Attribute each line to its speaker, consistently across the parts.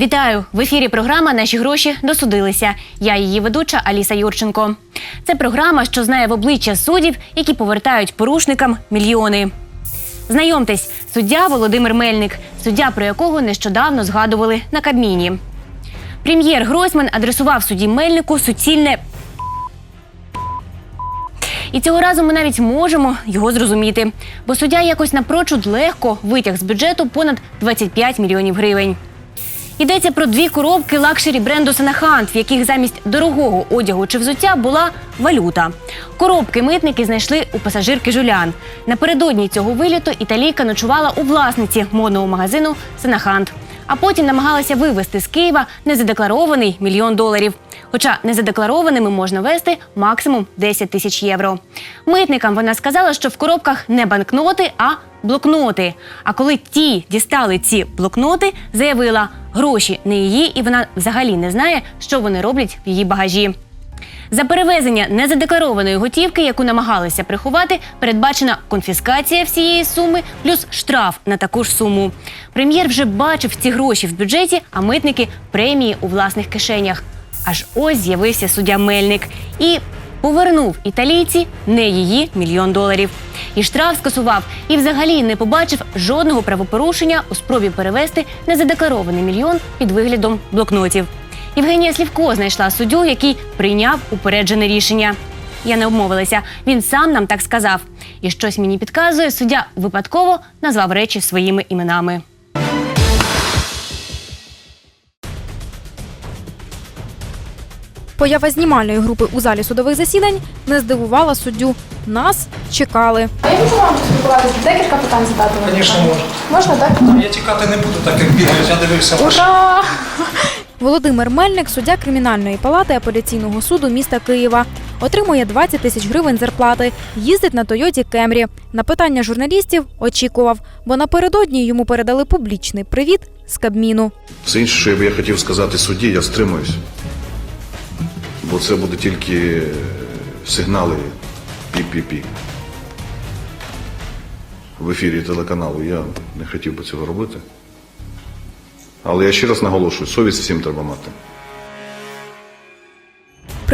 Speaker 1: Вітаю в ефірі. Програма Наші гроші досудилися. Я її ведуча Аліса Юрченко. Це програма, що знає в обличчя суддів, які повертають порушникам мільйони. Знайомтесь, суддя Володимир Мельник, суддя, про якого нещодавно згадували на Кабміні. Прем'єр Гройсман адресував судді Мельнику суцільне. І цього разу ми навіть можемо його зрозуміти, бо суддя якось напрочуд легко витяг з бюджету понад 25 мільйонів гривень. Йдеться про дві коробки лакшері бренду Санахант, в яких замість дорогого одягу чи взуття була валюта. Коробки митники знайшли у пасажирки Жулян. Напередодні цього виліту італійка ночувала у власниці модного магазину Санахант. А потім намагалася вивезти з Києва незадекларований мільйон доларів. Хоча незадекларованими можна вести максимум 10 тисяч євро. Митникам вона сказала, що в коробках не банкноти, а блокноти. А коли ті дістали ці блокноти, заявила, гроші не її, і вона взагалі не знає, що вони роблять в її багажі. За перевезення незадекларованої готівки, яку намагалися приховати, передбачена конфіскація всієї суми плюс штраф на таку ж суму. Прем'єр вже бачив ці гроші в бюджеті, а митники премії у власних кишенях. Аж ось з'явився суддя Мельник і повернув італійці не її мільйон доларів. І штраф скасував, і взагалі не побачив жодного правопорушення у спробі перевести незадекларований мільйон під виглядом блокнотів. Євгенія Слівко знайшла суддю, який прийняв упереджене рішення. Я не обмовилася. Він сам нам так сказав. І щось мені підказує, суддя випадково назвав речі своїми іменами.
Speaker 2: Поява знімальної групи у залі судових засідань не здивувала суддю. Нас чекали.
Speaker 3: А я можу вам поспілкуватися, декілька питань задати вам?
Speaker 4: Звісно, можна.
Speaker 3: Можна, так?
Speaker 4: Я тікати не буду, так як бігають, я дивився.
Speaker 3: Ура!
Speaker 2: Володимир Мельник, суддя кримінальної палати апеляційного суду міста Києва. Отримує 20 тисяч гривень зарплати. Їздить на Тойоті Кемрі. На питання журналістів очікував, бо напередодні йому передали публічний привіт з Кабміну.
Speaker 5: Все інше, що я хотів сказати судді, я стримуюсь. Бо це буде тільки сигнали пі-пі-пі. В ефірі телеканалу я не хотів би цього робити. Але я ще раз наголошую, совість всім треба мати.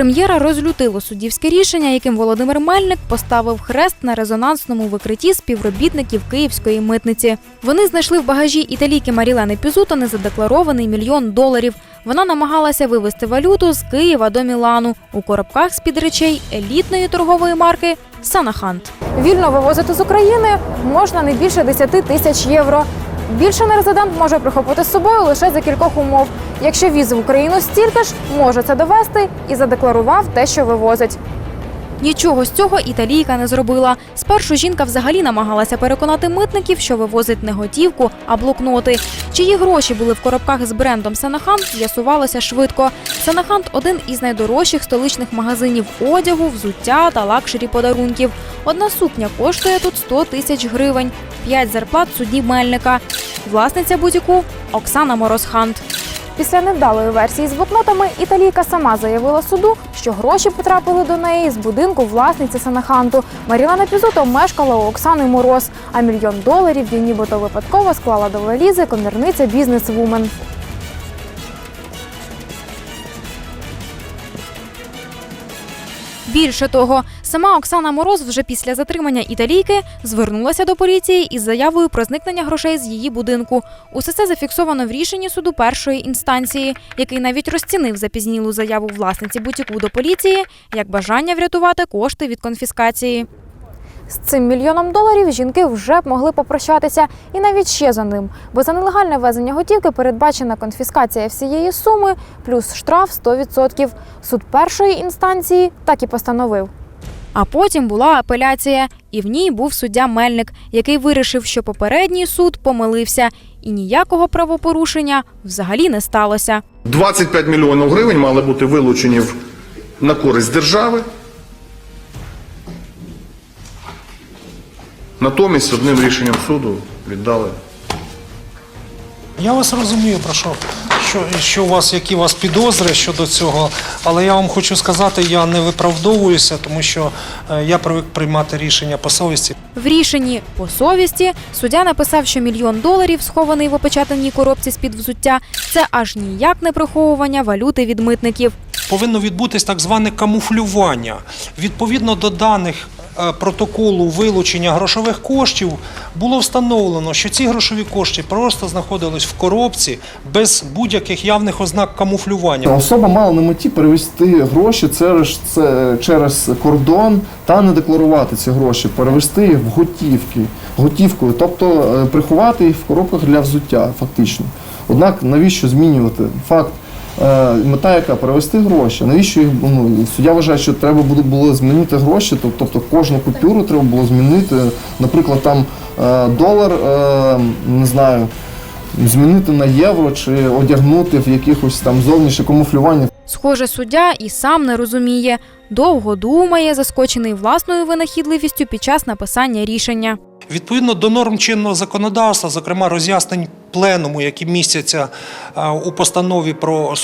Speaker 2: Прем'єра розлютило суддівське рішення, яким Володимир Мельник поставив хрест на резонансному викритті співробітників київської митниці. Вони знайшли в багажі італійки Марілени Пізуто незадекларований мільйон доларів. Вона намагалася вивезти валюту з Києва до Мілану у коробках з-під речей елітної торгової марки Санахант.
Speaker 3: Вільно вивозити з України можна не більше 10 тисяч євро. Більше нерезидент може прихопити з собою лише за кількох умов. Якщо віз в Україну стільки ж, може це довести і задекларував те, що вивозить.
Speaker 2: Нічого з цього італійка не зробила. Спершу жінка взагалі намагалася переконати митників, що вивозить не готівку, а блокноти. Чиї гроші були в коробках з брендом Санахант, з'ясувалося швидко. Санахант один із найдорожчих столичних магазинів одягу, взуття та лакшері подарунків. Одна сукня коштує тут 100 тисяч гривень, п'ять зарплат судді Мельника. Власниця бутіку Оксана Морозхант.
Speaker 3: Після невдалої версії з блокнотами італійка сама заявила суду, що гроші потрапили до неї з будинку власниці Санаханту. Марілана Пізуто мешкала у Оксани Мороз, а мільйон доларів їй нібито випадково склала до валізи комірниця бізнес-вумен.
Speaker 2: Більше того, сама Оксана Мороз вже після затримання італійки звернулася до поліції із заявою про зникнення грошей з її будинку. Усе це зафіксовано в рішенні суду першої інстанції, який навіть розцінив запізнілу заяву власниці бутіку до поліції як бажання врятувати кошти від конфіскації.
Speaker 3: З цим мільйоном доларів жінки вже б могли попрощатися і навіть ще за ним, бо за нелегальне везення готівки передбачена конфіскація всієї суми плюс штраф 100%. Суд першої інстанції так і постановив.
Speaker 2: А потім була апеляція, і в ній був суддя Мельник, який вирішив, що попередній суд помилився, і ніякого правопорушення взагалі не сталося.
Speaker 5: 25 мільйонів гривень мали бути вилучені на користь держави. Натомість одним рішенням суду віддали
Speaker 4: Я вас розумію, про що, що, що у вас, які у вас підозри щодо цього, але я вам хочу сказати, я не виправдовуюся, тому що е, я привик приймати рішення по совісті.
Speaker 2: В рішенні по совісті суддя написав, що мільйон доларів, схований в опечатаній коробці з-під взуття, це аж ніяк не приховування валюти від митників.
Speaker 4: Повинно відбутись так зване камуфлювання. Відповідно до даних е, протоколу вилучення грошових коштів було встановлено, що ці грошові кошти просто знаходились в коробці без будь-яких явних ознак камуфлювання.
Speaker 6: Особа мала на меті перевести гроші через, кордон та не декларувати ці гроші, перевести їх в готівки, готівкою, тобто е, приховати їх в коробках для взуття, фактично. Однак навіщо змінювати факт? Е, Мета яка перевести гроші. Навіщо їх ну, суддя вважає, що треба було змінити гроші, тобто кожну купюру треба було змінити. Наприклад, там е, долар, е, не знаю, змінити на євро чи одягнути в якихось там зовнішнє камуфлювання.
Speaker 2: Схоже, суддя і сам не розуміє. Довго думає, заскочений власною винахідливістю під час написання рішення.
Speaker 4: Відповідно до норм чинного законодавства, зокрема роз'яснень пленуму, які містяться е, у постанові про,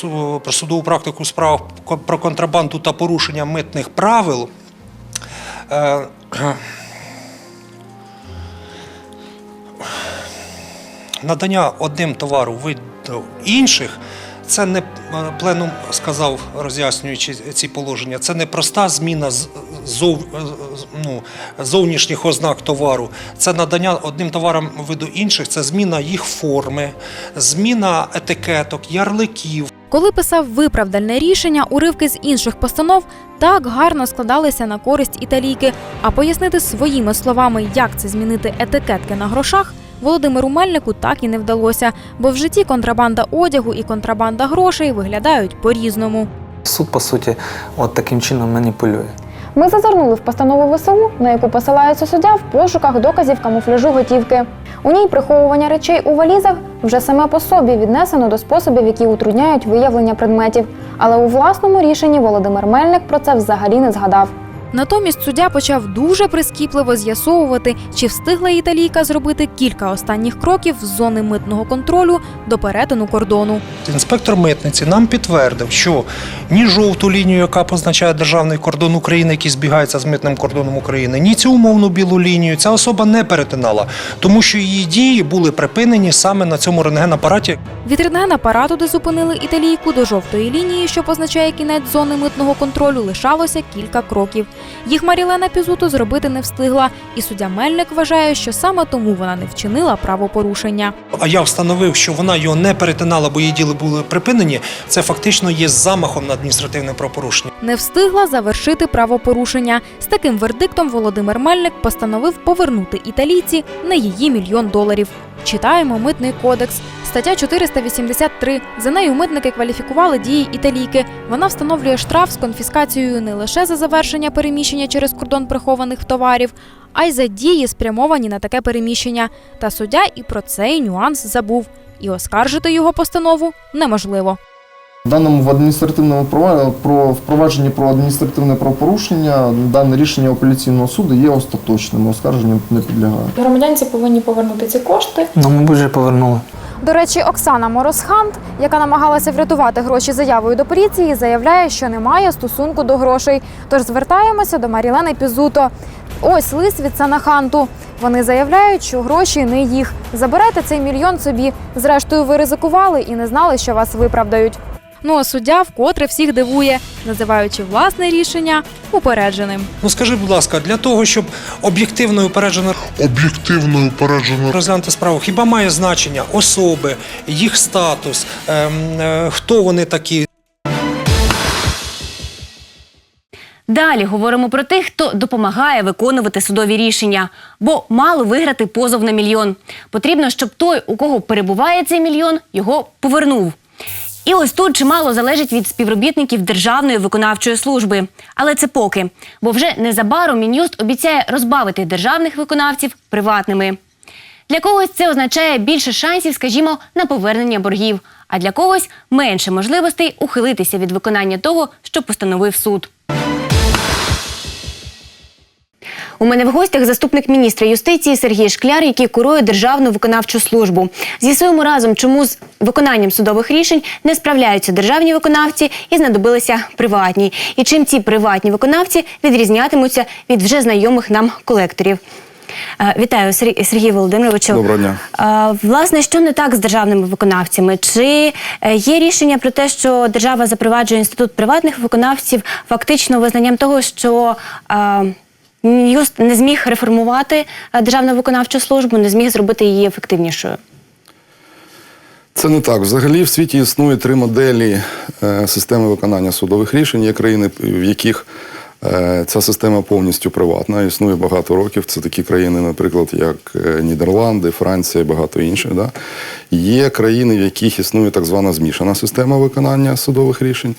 Speaker 4: судову практику справ про контрабанду та порушення митних правил. е, Надання одним товару виду інших. Це не е, пленум сказав, роз'яснюючи ці положення. Це не проста зміна зов, е, ну, зовнішніх ознак товару. Це надання одним товарам виду інших, це зміна їх форми, зміна етикеток, ярликів.
Speaker 2: Коли писав виправдальне рішення, уривки з інших постанов так гарно складалися на користь італійки. А пояснити своїми словами, як це змінити етикетки на грошах, Володимиру Мельнику так і не вдалося, бо в житті контрабанда одягу і контрабанда грошей виглядають по-різному.
Speaker 7: Суд, по суті, от таким чином маніпулює.
Speaker 3: Ми зазирнули в постанову ВСУ, на яку посилається суддя в пошуках доказів камуфляжу готівки. У ній приховування речей у валізах вже саме по собі віднесено до способів, які утрудняють виявлення предметів. Але у власному рішенні Володимир Мельник про це взагалі не згадав.
Speaker 2: Натомість суддя почав дуже прискіпливо з'ясовувати, чи встигла італійка зробити кілька останніх кроків з зони митного контролю до перетину кордону.
Speaker 4: Інспектор митниці нам підтвердив, що ні жовту лінію, яка позначає державний кордон України, який збігається з митним кордоном України, ні цю умовну білу лінію ця особа не перетинала, тому що її дії були припинені саме на цьому рентген-апараті,
Speaker 2: Від рентген-апарату, де зупинили італійку до жовтої лінії, що позначає кінець зони митного контролю, лишалося кілька кроків. Їх Марілена Пізуто зробити не встигла, і суддя Мельник вважає, що саме тому вона не вчинила правопорушення.
Speaker 4: а я встановив, що вона його не перетинала, бо її діли були припинені. Це фактично є замахом на адміністративне правопорушення.
Speaker 2: Не встигла завершити правопорушення. З таким вердиктом Володимир Мельник постановив повернути італійці на її мільйон доларів. Читаємо митний кодекс. Стаття 483. За нею митники кваліфікували дії італійки. Вона встановлює штраф з конфіскацією не лише за завершення переміщення через кордон прихованих товарів, а й за дії, спрямовані на таке переміщення. Та суддя і про цей нюанс забув. І оскаржити його постанову неможливо.
Speaker 6: В даному в адміністративному про впровадженні про адміністративне правопорушення дане рішення апеляційного суду є остаточним, оскарженню не підлягає.
Speaker 8: Громадянці повинні повернути ці кошти.
Speaker 7: Ну, ми вже повернули.
Speaker 3: До речі, Оксана Моросхант, яка намагалася врятувати гроші заявою до поліції, заявляє, що не має стосунку до грошей. Тож звертаємося до Марілени Пізуто. Ось лист від Санаханту. Вони заявляють, що гроші не їх. Забирайте цей мільйон собі. Зрештою, ви ризикували і не знали, що вас виправдають.
Speaker 2: Ну а суддя вкотре всіх дивує, називаючи власне рішення упередженим.
Speaker 4: Ну скажи, будь ласка, для того, щоб об'єктивно і упереджено
Speaker 9: об'єктивно упереджено
Speaker 4: розглянути справу, хіба має значення особи, їх статус, ем, е, хто вони такі,
Speaker 1: Далі говоримо про тих, хто допомагає виконувати судові рішення, бо мало виграти позов на мільйон. Потрібно, щоб той, у кого перебуває цей мільйон, його повернув. І ось тут чимало залежить від співробітників Державної виконавчої служби. Але це поки, бо вже незабаром Мін'юст обіцяє розбавити державних виконавців приватними. Для когось це означає більше шансів, скажімо, на повернення боргів, а для когось менше можливостей ухилитися від виконання того, що постановив суд. У мене в гостях заступник міністра юстиції Сергій Шкляр, який курує державну виконавчу службу. З'ясуємо разом, чому з виконанням судових рішень не справляються державні виконавці і знадобилися приватні. І чим ці приватні виконавці відрізнятимуться від вже знайомих нам колекторів. Е, Вітаю, Сер- Сергій Володимировичу.
Speaker 5: Доброго дня.
Speaker 1: Е, Власне, що не так з державними виконавцями? Чи е, є рішення про те, що держава запроваджує інститут приватних виконавців фактично визнанням того, що Мін'юст не зміг реформувати е, державну виконавчу службу, не зміг зробити її ефективнішою?
Speaker 10: Це не так. Взагалі в світі існує три моделі е, системи виконання судових рішень. Є країни, в яких е, ця система повністю приватна, існує багато років. Це такі країни, наприклад, як Нідерланди, Франція і багато інших. Да? Є країни, в яких існує так звана змішана система виконання судових рішень.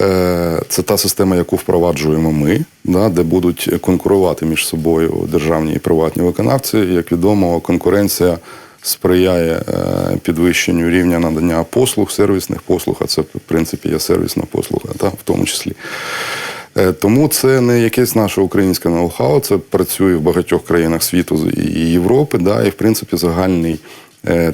Speaker 10: Е, Це та система, яку впроваджуємо ми, да, де будуть конкурувати між собою державні і приватні виконавці. Як відомо, конкуренція сприяє е, підвищенню рівня надання послуг, сервісних послуг, а це, в принципі, є сервісна послуга, та, в тому числі. Е, Тому це не якесь наше українське ноу-хау, це працює в багатьох країнах світу і Європи, да, і в принципі загальний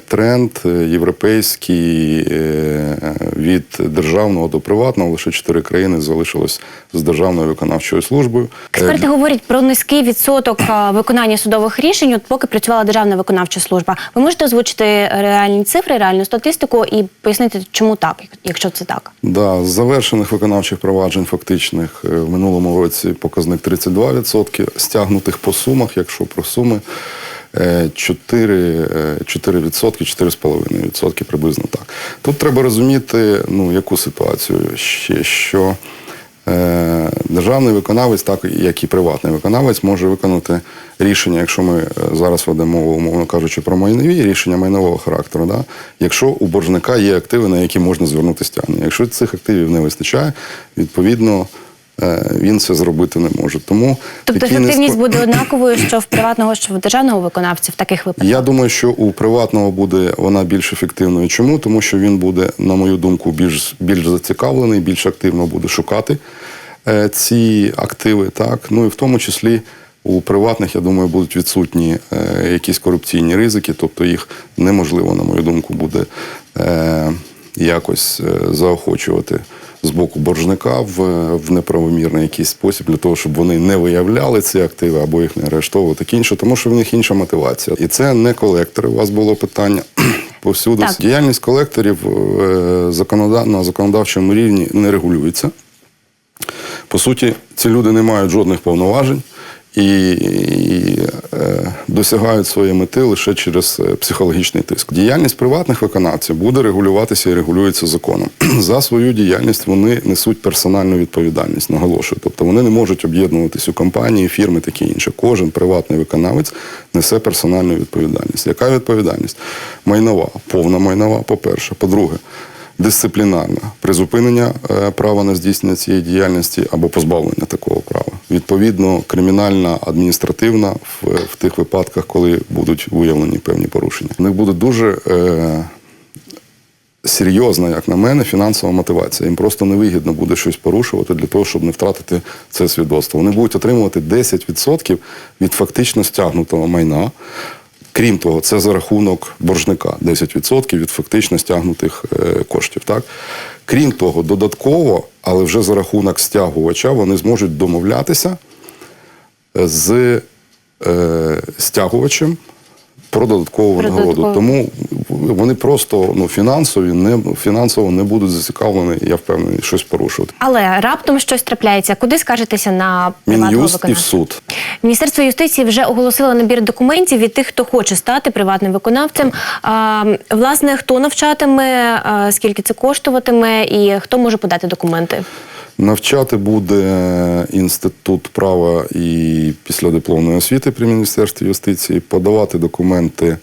Speaker 10: тренд е, європейський е, від державного до приватного. Лише чотири країни залишилось з державною виконавчою службою. Е,
Speaker 1: Експерти говорять про низький відсоток е, виконання судових рішень, от поки працювала державна виконавча служба. Ви можете озвучити реальні цифри, реальну статистику і пояснити, чому так, якщо це так?
Speaker 10: Да, з завершених виконавчих проваджень фактичних е, в минулому році показник 32%, стягнутих по сумах, якщо про суми, е, 4, е, 4%, 4,5% приблизно так. Тут треба розуміти, ну, яку ситуацію ще, що е, державний виконавець, так як і приватний виконавець, може виконати рішення, якщо ми е, зараз ведемо умовно кажучи, про майнові рішення майнового характеру, да? якщо у боржника є активи, на які можна звернути стягнення. Якщо цих активів не вистачає, відповідно. Е, Він це зробити не може. Тому
Speaker 1: Тобто ефективність
Speaker 10: неско-
Speaker 1: буде однаковою, що в приватного, що в державного виконавця в таких випадках?
Speaker 10: я думаю, що у приватного буде вона більш ефективною. Чому? Тому що він буде, на мою думку, більш, більш зацікавлений, більш активно буде шукати е, ці активи. Так? Ну і в тому числі у приватних, я думаю, будуть відсутні е, якісь корупційні ризики, тобто їх неможливо, на мою думку, буде е, якось е, заохочувати. З боку боржника в, в неправомірний якийсь спосіб для того, щоб вони не виявляли ці активи або їх не арештовували, таке інше, тому що в них інша мотивація. І це не колектори. У вас було питання повсюди.
Speaker 1: Так.
Speaker 10: Діяльність колекторів е, на законодавчому рівні не регулюється. По суті, ці люди не мають жодних повноважень і, і е, досягають своєї мети лише через е, психологічний тиск. Діяльність приватних виконавців буде регулюватися і регулюється законом. За свою діяльність вони несуть персональну відповідальність, наголошую. Тобто вони не можуть об'єднуватись у компанії, фірми, таке інше. Кожен приватний виконавець несе персональну відповідальність. Яка відповідальність? Майнова, повна майнова, по-перше. По-друге, дисциплінарна призупинення е, права на здійснення цієї діяльності або позбавлення такого права. Відповідно, кримінальна, адміністративна в, в тих випадках, коли будуть виявлені певні порушення. У них буде дуже е, серйозна, як на мене, фінансова мотивація. Їм просто невигідно буде щось порушувати для того, щоб не втратити це свідоцтво. Вони будуть отримувати 10% від фактично стягнутого майна. Крім того, це за рахунок боржника 10% від фактично стягнутих е, коштів. Так? Крім того, додатково, але вже за рахунок стягувача, вони зможуть домовлятися з е, стягувачем про додаткову винагороду. Тому вони просто ну, фінансові, не, фінансово не будуть зацікавлені, я впевнений, щось порушувати.
Speaker 1: Але раптом щось трапляється. Куди скажетеся на
Speaker 10: Мін'юст і в суд.
Speaker 1: Міністерство юстиції вже оголосило набір документів від тих, хто хоче стати приватним виконавцем. А, власне, хто навчатиме, а, скільки це коштуватиме, і хто може подати документи?
Speaker 10: Навчати буде інститут права і післядипломної освіти при міністерстві юстиції, подавати документи.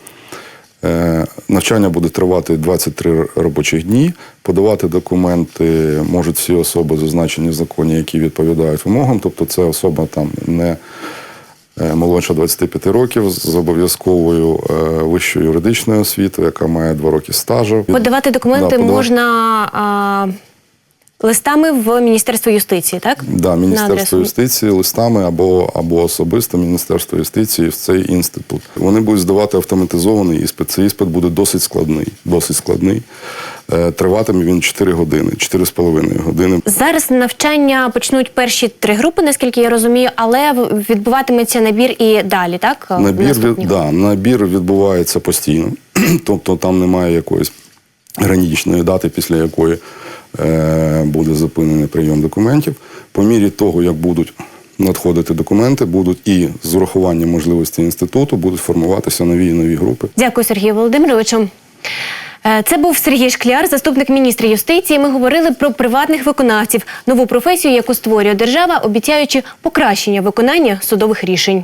Speaker 10: е, Навчання буде тривати 23 робочих дні. Подавати документи можуть всі особи, зазначені в законі, які відповідають вимогам. Тобто, це особа там не е, молодша 25 років з обов'язковою е, вищою юридичною освітою, яка має 2 роки стажу.
Speaker 1: Подавати документи
Speaker 10: Да, подавати.
Speaker 1: можна а, листами в Міністерство юстиції, так?
Speaker 10: Да, Міністерство юстиції листами або, або особисто Міністерство юстиції в цей інститут. Вони будуть здавати автоматизований іспит. Цей іспит буде досить складний. Досить складний. Е, Триватиме він 4 години, 4,5 години.
Speaker 1: Зараз навчання почнуть перші три групи, наскільки я розумію, але відбуватиметься набір і далі, так?
Speaker 10: Набір, від, да, набір відбувається постійно, тобто там немає якоїсь гранічної дати, після якої е, буде зупинений прийом документів. По мірі того, як будуть надходити документи, будуть і з урахуванням можливості інституту будуть формуватися нові і нові групи.
Speaker 1: Дякую, Сергію Володимировичу. Е, Це був Сергій Шкляр, заступник міністра юстиції. Ми говорили про приватних виконавців, нову професію, яку створює держава, обіцяючи покращення виконання судових рішень.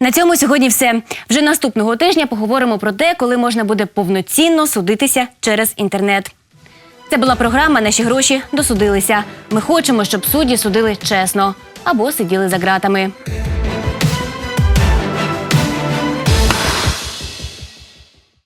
Speaker 1: На цьому сьогодні все. Вже наступного тижня поговоримо про те, коли можна буде повноцінно судитися через інтернет. Це була програма Наші гроші досудилися. Ми хочемо, щоб судді судили чесно або сиділи за ґратами.